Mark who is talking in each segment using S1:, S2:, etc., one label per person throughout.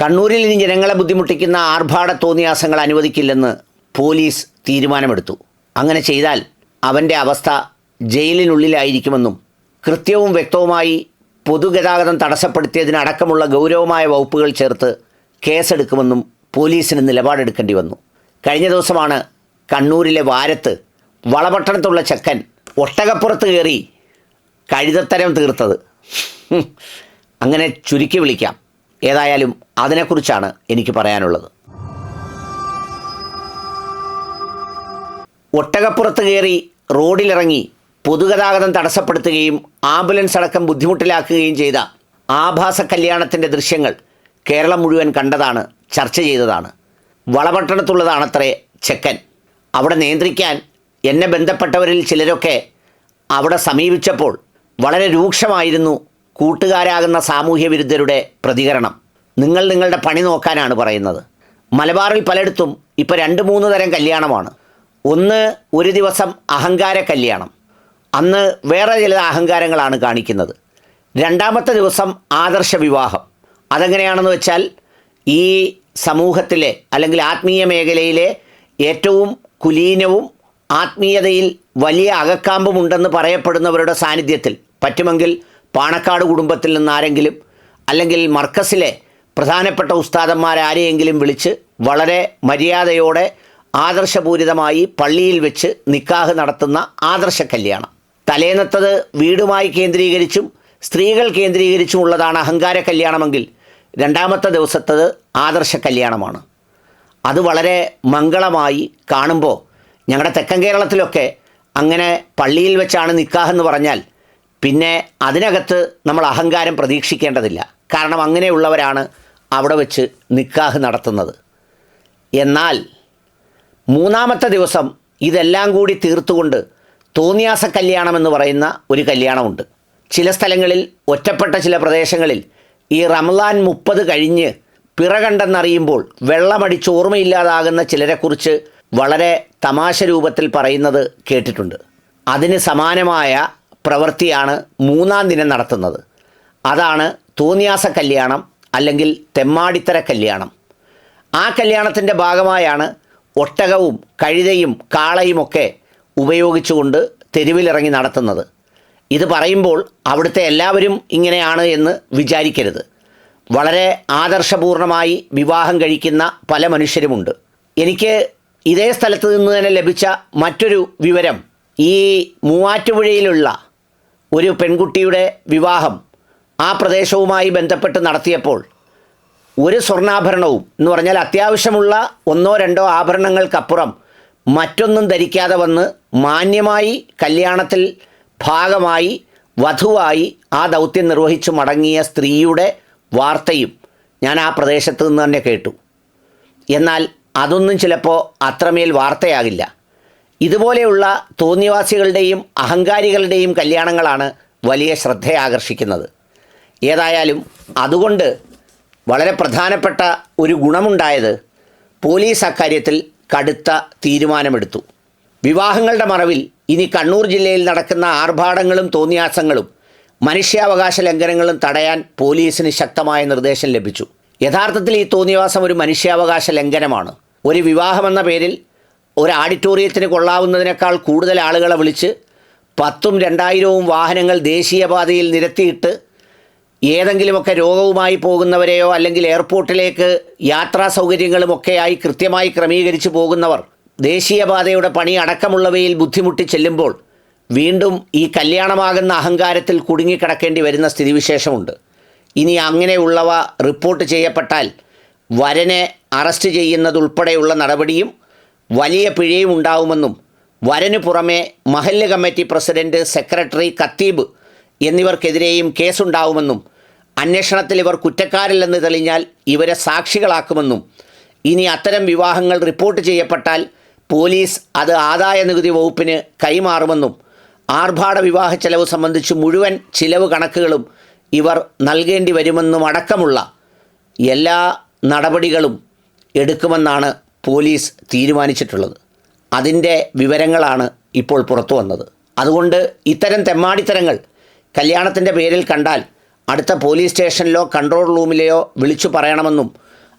S1: കണ്ണൂരിൽ ഇനി ജനങ്ങളെ ബുദ്ധിമുട്ടിക്കുന്ന ആർഭാട തോന്നിയാസങ്ങൾ അനുവദിക്കില്ലെന്ന് പോലീസ് തീരുമാനമെടുത്തു. അങ്ങനെ ചെയ്താൽ അവന്റെ അവസ്ഥ ജയിലിനുള്ളിലായിരിക്കുമെന്നും കൃത്യവും വ്യക്തവുമായി പൊതുഗതാഗതം തടസ്സപ്പെടുത്തിയതിനടക്കമുള്ള ഗൗരവമായ വകുപ്പുകൾ ചേർത്ത് കേസെടുക്കുമെന്നും പോലീസിന് നിലപാടെടുക്കേണ്ടി വന്നു. കഴിഞ്ഞ ദിവസമാണ് കണ്ണൂരിലെ വാരത്ത് വളപട്ടണത്തുള്ള ചെക്കൻ ഒട്ടകപ്പുറത്ത് കയറി കഴുതത്തരം തീർത്തത്. അങ്ങനെ ചുരുക്കി വിളിക്കാം. ഏതായാലും അതിനെക്കുറിച്ചാണ് എനിക്ക് പറയാനുള്ളത്. ഒട്ടകപ്പുറത്ത് കയറി റോഡിലിറങ്ങി പൊതുഗതാഗതം തടസ്സപ്പെടുത്തുകയും ആംബുലൻസ് അടക്കം ബുദ്ധിമുട്ടിലാക്കുകയും ചെയ്ത ആഭാസ കല്യാണത്തിന്റെ ദൃശ്യങ്ങൾ കേരളം മുഴുവൻ കണ്ടതാണ് ചർച്ച ചെയ്തതാണ്. വളപട്ടണത്തുള്ളതാണത്രേ ചെക്കൻ. അവിടെ നിയന്ത്രിക്കാൻ എന്നെ ബന്ധപ്പെട്ടവരിൽ ചിലരൊക്കെ അവിടെ സമീപിച്ചപ്പോൾ വളരെ രൂക്ഷമായിരുന്നു കൂട്ടുകാരാകുന്ന സാമൂഹ്യ വിരുദ്ധരുടെ പ്രതികരണം. നിങ്ങൾ നിങ്ങളുടെ പണി നോക്കാനാണ് പറയുന്നത്. മലബാറിൽ പലയിടത്തും ഇപ്പോൾ രണ്ട് മൂന്ന് തരം കല്യാണമാണ്. ഒന്ന് ഒരു ദിവസം അഹങ്കാര കല്യാണം. അന്ന് വേറെ ചില അഹങ്കാരങ്ങളാണ് കാണിക്കുന്നത്. രണ്ടാമത്തെ ദിവസം ആദർശ വിവാഹം. അതെങ്ങനെയാണെന്ന് വെച്ചാൽ ഈ സമൂഹത്തിലെ അല്ലെങ്കിൽ ആത്മീയ മേഖലയിലെ ഏറ്റവും കുലീനവും ആത്മീയതയിൽ വലിയ അകക്കാമ്പുമുണ്ടെന്ന് പറയപ്പെടുന്നവരുടെ സാന്നിധ്യത്തിൽ പറ്റുമെങ്കിൽ പാണക്കാട് കുടുംബത്തിൽ നിന്ന് ആരെങ്കിലും അല്ലെങ്കിൽ മർക്കസിലെ പ്രധാനപ്പെട്ട ഉസ്താദന്മാരാരെയെങ്കിലും വിളിച്ച് വളരെ മര്യാദയോടെ ആദർശപൂരിതമായി പള്ളിയിൽ വെച്ച് നിക്കാഹ് നടത്തുന്ന ആദർശ കല്യാണം. തലേന്നത്തത് വീടുമായി കേന്ദ്രീകരിച്ചും സ്ത്രീകൾ കേന്ദ്രീകരിച്ചുമുള്ളതാണ് അഹങ്കാര കല്യാണമെങ്കിൽ രണ്ടാമത്തെ ദിവസത്തത് ആദർശ കല്യാണമാണ്. അത് വളരെ മംഗളമായി കാണുമ്പോൾ ഞങ്ങളുടെ തെക്കൻ കേരളത്തിലൊക്കെ അങ്ങനെ പള്ളിയിൽ വെച്ചാണ് നിക്കാഹെന്ന് പറഞ്ഞാൽ പിന്നെ അതിനകത്ത് നമ്മൾ അഹങ്കാരം പ്രതീക്ഷിക്കേണ്ടതില്ല. കാരണം അങ്ങനെയുള്ളവരാണ് അവിടെ വെച്ച് നിക്കാഹ് നടത്തുന്നത്. എന്നാൽ മൂന്നാമത്തെ ദിവസം ഇതെല്ലാം കൂടി തീർത്തുകൊണ്ട് തോന്നിയാസ കല്യാണം എന്ന് പറയുന്ന ഒരു കല്യാണമുണ്ട്. ചില സ്ഥലങ്ങളിൽ ഒറ്റപ്പെട്ട ചില പ്രദേശങ്ങളിൽ ഈ റംലാൻ മുപ്പത് കഴിഞ്ഞ് പിറകണ്ടെന്നറിയുമ്പോൾ വെള്ളമടിച്ച് ഓർമ്മയില്ലാതാകുന്ന ചിലരെക്കുറിച്ച് വളരെ തമാശ രൂപത്തിൽ പറയുന്നത് കേട്ടിട്ടുണ്ട്. അതിന് സമാനമായ പ്രവൃത്തിയാണ് മൂന്നാം ദിനം നടത്തുന്നത്. അതാണ് തോന്നിയാസ കല്യാണം അല്ലെങ്കിൽ തെമ്മാടിത്തര കല്യാണം. ആ കല്യാണത്തിന്റെ ഭാഗമായാണ് ഒട്ടകവും കഴുതയും കാളയുമൊക്കെ ഉപയോഗിച്ചുകൊണ്ട് തെരുവിലിറങ്ങി നടത്തുന്നത്. ഇത് പറയുമ്പോൾ അവിടുത്തെ എല്ലാവരും ഇങ്ങനെയാണ് എന്ന് വിചാരിക്കരുത്. വളരെ ആദർശപൂർണമായി വിവാഹം കഴിക്കുന്ന പല മനുഷ്യരുമുണ്ട്. എനിക്ക് ഇതേ സ്ഥലത്ത് നിന്ന് തന്നെ ലഭിച്ച മറ്റൊരു വിവരം ഈ മൂവാറ്റുപുഴയിലുള്ള ഒരു പെൺകുട്ടിയുടെ വിവാഹം ആ പ്രദേശവുമായി ബന്ധപ്പെട്ട് നടത്തിയപ്പോൾ ഒരു സ്വർണാഭരണവും എന്ന് പറഞ്ഞാൽ അത്യാവശ്യമുള്ള ഒന്നോ രണ്ടോ ആഭരണങ്ങൾക്കപ്പുറം മറ്റൊന്നും ധരിക്കാതെ വന്ന് മാന്യമായി കല്യാണത്തിൽ ഭാഗമായി വധുവായി ആ ദൗത്യം നിർവഹിച്ചു മടങ്ങിയ സ്ത്രീയുടെ വാർത്തയും ഞാൻ ആ പ്രദേശത്ത് നിന്ന് തന്നെ കേട്ടു. എന്നാൽ അതൊന്നും ചിലപ്പോൾ അത്രമേൽ വാർത്തയാകില്ല. ഇതുപോലെയുള്ള തോന്നിവാസികളുടെയും അഹങ്കാരികളുടെയും കല്യാണങ്ങളാണ് വലിയ ശ്രദ്ധയാകർഷിക്കുന്നത്. ഏതായാലും അതുകൊണ്ട് വളരെ പ്രധാനപ്പെട്ട ഒരു ഗുണമുണ്ടായത് പോലീസ് അക്കാര്യത്തിൽ കടുത്ത തീരുമാനമെടുത്തു. വിവാഹങ്ങളുടെ മറവിൽ ഇനി കണ്ണൂർ ജില്ലയിൽ നടക്കുന്ന ആർഭാടങ്ങളും തോന്നിയാസങ്ങളും മനുഷ്യാവകാശ ലംഘനങ്ങളും തടയാൻ പോലീസിന് ശക്തമായ നിർദ്ദേശം ലഭിച്ചു. യഥാർത്ഥത്തിൽ ഈ തോന്നിയവാസം ഒരു മനുഷ്യാവകാശ ലംഘനമാണ്. ഒരു വിവാഹമെന്ന പേരിൽ ഒരു ആഡിറ്റോറിയത്തിന് കൊള്ളാവുന്നതിനേക്കാൾ കൂടുതൽ ആളുകളെ വിളിച്ച് പത്തും രണ്ടായിരവും വാഹനങ്ങൾ ദേശീയപാതയിൽ നിരത്തിയിട്ട് ഏതെങ്കിലുമൊക്കെ രോഗവുമായി പോകുന്നവരെയോ അല്ലെങ്കിൽ എയർപോർട്ടിലേക്ക് യാത്രാ സൗകര്യങ്ങളുമൊക്കെയായി കൃത്യമായി ക്രമീകരിച്ച് പോകുന്നവർ ദേശീയപാതയുടെ പണി അടക്കമുള്ളവയിൽ ബുദ്ധിമുട്ടി ചെല്ലുമ്പോൾ വീണ്ടും ഈ കല്യാണമാകുന്ന അഹങ്കാരത്തിൽ കുടുങ്ങിക്കിടക്കേണ്ടി വരുന്ന സ്ഥിതിവിശേഷമുണ്ട്. ഇനി അങ്ങനെയുള്ളവ റിപ്പോർട്ട് ചെയ്യപ്പെട്ടാൽ വരനെ അറസ്റ്റ് ചെയ്യുന്നതുൾപ്പെടെയുള്ള നടപടിയും വലിയ പിഴയും ഉണ്ടാവുമെന്നും വരന് പുറമെ മഹല്ല് കമ്മിറ്റി പ്രസിഡന്റ് സെക്രട്ടറി കത്തീബ് എന്നിവർക്കെതിരെയും കേസുണ്ടാവുമെന്നും അന്വേഷണത്തിൽ ഇവർ കുറ്റക്കാരില്ലെന്ന് തെളിഞ്ഞാൽ ഇവരെ സാക്ഷികളാക്കുമെന്നും ഇനി അത്തരം വിവാഹങ്ങൾ റിപ്പോർട്ട് ചെയ്യപ്പെട്ടാൽ പോലീസ് അത് ആദായ നികുതി വകുപ്പിന് കൈമാറുമെന്നും ആർഭാട വിവാഹ ചെലവ് സംബന്ധിച്ച് മുഴുവൻ ചിലവ് കണക്കുകളും ഇവർ നൽകേണ്ടി വരുമെന്നും അടക്കമുള്ള എല്ലാ നടപടികളും എടുക്കുമെന്നാണ് പോലീസ് തീരുമാനിച്ചിട്ടുള്ളത്. അതിന്റെ വിവരങ്ങളാണ് ഇപ്പോൾ പുറത്തു വന്നത്. അതുകൊണ്ട് ഇത്തരം തെമ്മാടിത്തരങ്ങൾ കല്യാണത്തിന്റെ പേരിൽ കണ്ടാൽ അടുത്ത പോലീസ് സ്റ്റേഷനിലോ കൺട്രോൾ റൂമിലെയോ വിളിച്ചു പറയണമെന്നും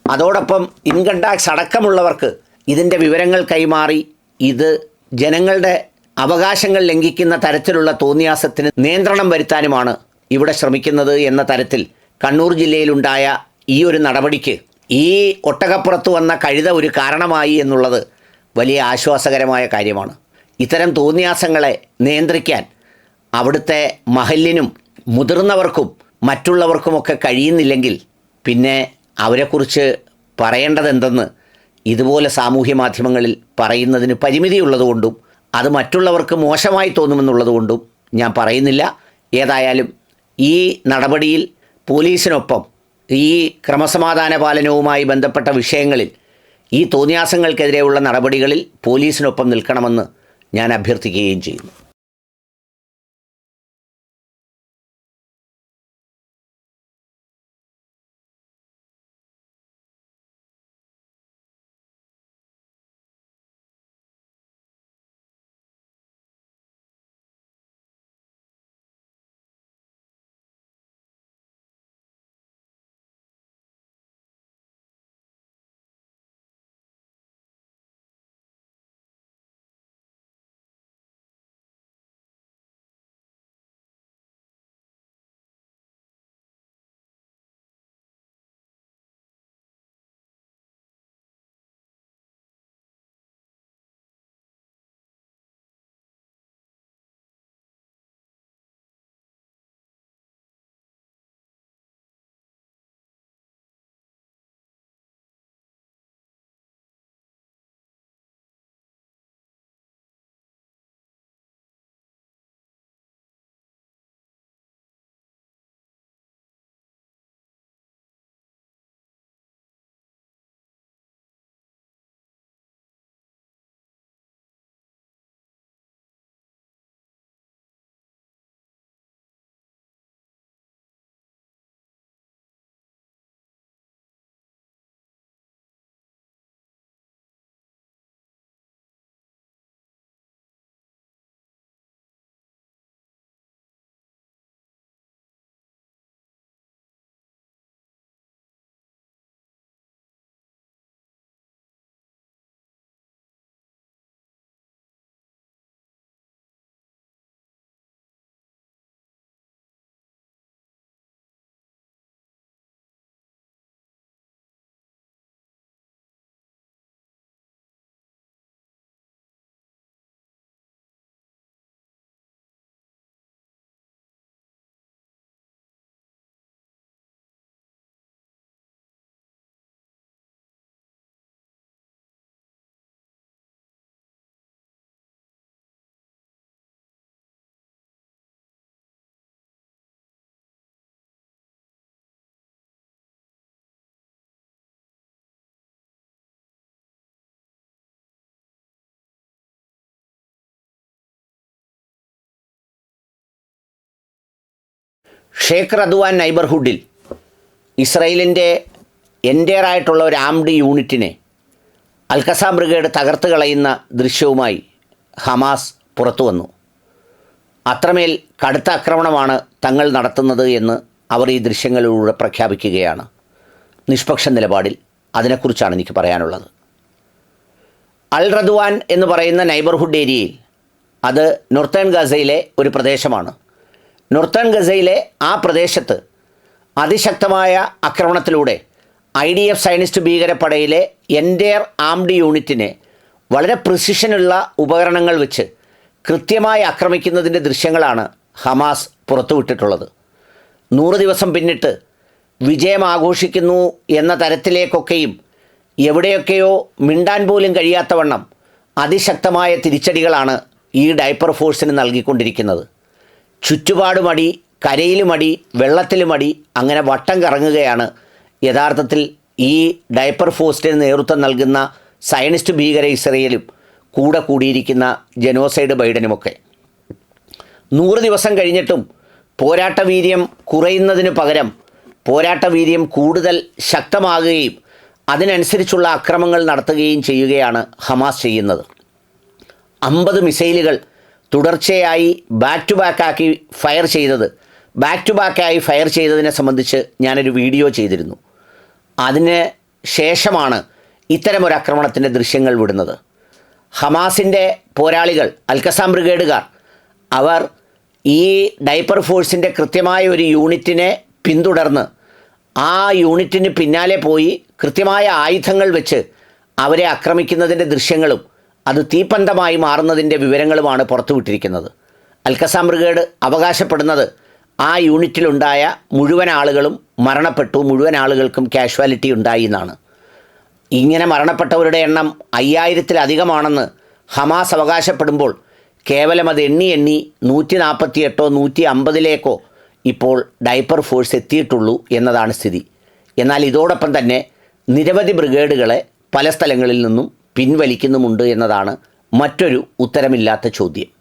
S1: അതോടൊപ്പം ഇൻകം ടാക്സ് അടക്കമുള്ളവർക്ക് ഇതിന്റെ വിവരങ്ങൾ കൈമാറി ഇത് ജനങ്ങളുടെ അവകാശങ്ങൾ ലംഘിക്കുന്ന തരത്തിലുള്ള തോന്നിയാസത്തിന് നിയന്ത്രണം വരുത്താനുമാണ് ഇവിടെ ശ്രമിക്കുന്നത് എന്ന തരത്തിൽ കണ്ണൂർ ജില്ലയിലുണ്ടായ ഈ ഒരു നടപടിക്ക് ഈ ഒട്ടകപ്പുറത്ത് വന്ന കഴുത ഒരു കാരണമായി എന്നുള്ളത് വലിയ ആശ്വാസകരമായ കാര്യമാണ്. ഇത്തരം തോന്നിയാസങ്ങളെ നിയന്ത്രിക്കാൻ അവിടുത്തെ മഹലിനും മുതിർന്നവർക്കും മറ്റുള്ളവർക്കുമൊക്കെ കഴിയുന്നില്ലെങ്കിൽ പിന്നെ അവരെക്കുറിച്ച് പറയേണ്ടതെന്തെന്ന് ഇതുപോലെ സാമൂഹ്യ മാധ്യമങ്ങളിൽ പറയുന്നതിന് പരിമിതിയുള്ളതുകൊണ്ടും അത് മറ്റുള്ളവർക്ക് മോശമായി തോന്നുമെന്നുള്ളതുകൊണ്ടും ഞാൻ പറയുന്നില്ല. ഏതായാലും ഈ നടപടിയിൽ പോലീസിനൊപ്പം ഈ ക്രമസമാധാന പാലനവുമായി ബന്ധപ്പെട്ട വിഷയങ്ങളിൽ ഈ തോന്നിയാസങ്ങൾക്കെതിരെയുള്ള നടപടികളിൽ പോലീസിനൊപ്പം നിൽക്കണമെന്ന് ഞാൻ അഭ്യർത്ഥിക്കുകയും ചെയ്യുന്നു. ഷേഖ് റദ്വാൻ നൈബർഹുഡിൽ ഇസ്രയേലിന്റെ ആയിട്ടുള്ള ഒരു ആംഡ് യൂണിറ്റിനെ അൽക്കസ ബ്രിഗേഡ് തകർത്ത് കളയുന്ന ദൃശ്യവുമായി ഹമാസ് പുറത്തു വന്നു. അത്രമേൽ കടുത്ത ആക്രമണമാണ് തങ്ങൾ നടത്തുന്നത് എന്ന് അവർ ഈ ദൃശ്യങ്ങളിലൂടെ പ്രഖ്യാപിക്കുകയാണ്. നിഷ്പക്ഷ നിലപാടിൽ അതിനെക്കുറിച്ചാണ് എനിക്ക് പറയാനുള്ളത്. അൽ റദ്വാൻ എന്ന് പറയുന്ന നൈബർഹുഡ് ഏരിയയിൽ അത് നോർത്തേൺ ഗാസയിലെ ഒരു പ്രദേശമാണ്. നോർത്തേൺ ഗസയിലെ ആ പ്രദേശത്ത് അതിശക്തമായ ആക്രമണത്തിലൂടെ ഐ ഡി എഫ് സൈനിസ്റ്റ് ഭീകരപ്പടയിലെ എൻഡെയർ ആംഡ് യൂണിറ്റിനെ വളരെ പ്രിസിഷനുള്ള ഉപകരണങ്ങൾ വെച്ച് കൃത്യമായി ആക്രമിക്കുന്നതിന്റെ ദൃശ്യങ്ങളാണ് ഹമാസ് പുറത്തുവിട്ടിട്ടുള്ളത്. നൂറ് ദിവസം പിന്നിട്ട് വിജയം ആഘോഷിക്കുന്നു എന്ന തരത്തിലേക്കൊക്കെയും എവിടെയൊക്കെയോ മിണ്ടാൻ പോലും കഴിയാത്തവണ്ണം അതിശക്തമായ തിരിച്ചടികളാണ് ഈ ഡൈപ്പർ ഫോഴ്സിന് നൽകിക്കൊണ്ടിരിക്കുന്നത്. ചുറ്റുപാടുമടി കരയിലുമടി വെള്ളത്തിലുമടി അങ്ങനെ വട്ടം കറങ്ങുകയാണ്. യഥാർത്ഥത്തിൽ ഈ ഡൈപ്പർ ഫോസ്റ്റിന് നേതൃത്വം നൽകുന്ന സയനിസ്റ്റ് ഭീകര ഇസ്രയേലും കൂടെ കൂടിയിരിക്കുന്ന ജനോസൈഡ് ബൈഡനുമൊക്കെ. നൂറ് ദിവസം കഴിഞ്ഞിട്ടും പോരാട്ടവീര്യം കുറയുന്നതിന് പകരം പോരാട്ടവീര്യം കൂടുതൽ ശക്തമാകുകയും അതിനനുസരിച്ചുള്ള അക്രമങ്ങൾ നടത്തുകയും ചെയ്യുകയാണ് ഹമാസ് ചെയ്യുന്നത്. അമ്പത് മിസൈലുകൾ തുടർച്ചയായി ബാക്ക് ടു ബാക്കാക്കി ഫയർ ചെയ്തത്. ബാക്ക് ടു ബാക്കായി ഫയർ ചെയ്തതിനെ സംബന്ധിച്ച് ഞാനൊരു വീഡിയോ ചെയ്തിരുന്നു. അതിന് ശേഷമാണ് ഇത്തരമൊരു ആക്രമണത്തിന്റെ ദൃശ്യങ്ങൾ വിടുന്നത്. ഹമാസിന്റെ പോരാളികൾ അൽക്കസാം ബ്രിഗേഡുകാർ അവർ ഈ ഡൈപ്പർ ഫോഴ്സിന്റെ കൃത്യമായ ഒരു യൂണിറ്റിനെ പിന്തുടർന്ന് ആ യൂണിറ്റിന് പിന്നാലെ പോയി കൃത്യമായ ആയുധങ്ങൾ വെച്ച് അവരെ ആക്രമിക്കുന്നതിന്റെ ദൃശ്യങ്ങളും അത് തീപ്പന്തമായി മാറുന്നതിന്റെ വിവരങ്ങളുമാണ് പുറത്തുവിട്ടിരിക്കുന്നത്. അൽക്കസാം ബ്രിഗേഡ് അവകാശപ്പെടുന്നത് ആ യൂണിറ്റിലുണ്ടായ മുഴുവൻ ആളുകളും മരണപ്പെട്ടു മുഴുവൻ ആളുകൾക്കും കാഷ്വാലിറ്റി ഉണ്ടായി എന്നാണ്. ഇങ്ങനെ മരണപ്പെട്ടവരുടെ എണ്ണം അയ്യായിരത്തിലധികമാണെന്ന് ഹമാസ് അവകാശപ്പെടുമ്പോൾ കേവലം അത് എണ്ണി എണ്ണി നൂറ്റി നാൽപ്പത്തിയെട്ടോ നൂറ്റി അമ്പതിലേക്കോ ഇപ്പോൾ ഡൈപ്പർ ഫോഴ്സ് എത്തിയിട്ടുള്ളൂ എന്നതാണ് സ്ഥിതി. എന്നാൽ ഇതോടൊപ്പം തന്നെ നിരവധി ബ്രിഗേഡുകളെ പല സ്ഥലങ്ങളിൽ നിന്നും പിൻവലിക്കുന്നുമുണ്ട് എന്നതാണ് മറ്റൊരു ഉത്തരമില്ലാത്ത ചോദ്യം.